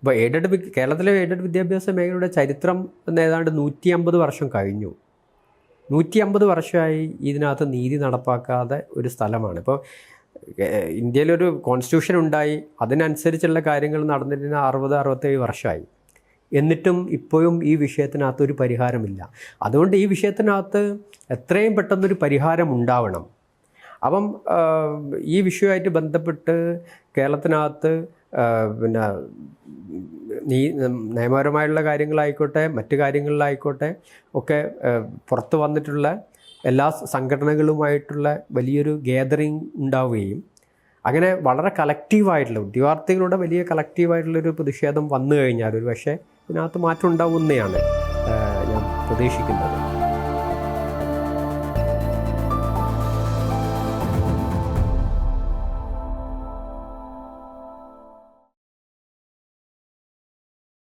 ഇപ്പോൾ എയ്ഡഡ് കേരളത്തിലെ എയ്ഡഡ് വിദ്യാഭ്യാസ മേഖലയുടെ ചരിത്രം ഏതാണ്ട് നൂറ്റി അമ്പത് വർഷം കഴിഞ്ഞു. നൂറ്റി അമ്പത് വർഷമായി ഇതിനകത്ത് നീതി നടപ്പാക്കാതെ ഒരു സ്ഥലമാണ്. ഇപ്പോൾ ഇന്ത്യയിലൊരു കോൺസ്റ്റിറ്റ്യൂഷൻ ഉണ്ടായി അതിനനുസരിച്ചുള്ള കാര്യങ്ങൾ നടന്നിരുന്ന അറുപത് അറുപത്തേഴ് വർഷമായി. എന്നിട്ടും ഇപ്പോഴും ഈ വിഷയത്തിനകത്ത് ഒരു പരിഹാരമില്ല. അതുകൊണ്ട് ഈ വിഷയത്തിനകത്ത് എത്രയും പെട്ടെന്നൊരു പരിഹാരം ഉണ്ടാവണം. അപ്പം ഈ വിഷയമായിട്ട് ബന്ധപ്പെട്ട് കേരളത്തിനകത്ത് പിന്നെ നീ നിയമപരമായുള്ള കാര്യങ്ങളായിക്കോട്ടെ മറ്റു കാര്യങ്ങളിലായിക്കോട്ടെ ഒക്കെ പുറത്ത് വന്നിട്ടുള്ള എല്ലാ സംഘടനകളുമായിട്ടുള്ള വലിയൊരു ഗ്യാതറിങ് ഉണ്ടാവുകയും അങ്ങനെ വളരെ കളക്റ്റീവായിട്ടുള്ള ഉദ്യോഗാർത്ഥികളുടെ വലിയ കളക്റ്റീവായിട്ടുള്ളൊരു പ്രതിഷേധം വന്നു കഴിഞ്ഞാൽ ഒരു പക്ഷേ ഇതിനകത്ത് മാറ്റം ഉണ്ടാവുന്നതാണ് ഞാൻ പ്രതീക്ഷിക്കുന്നത്.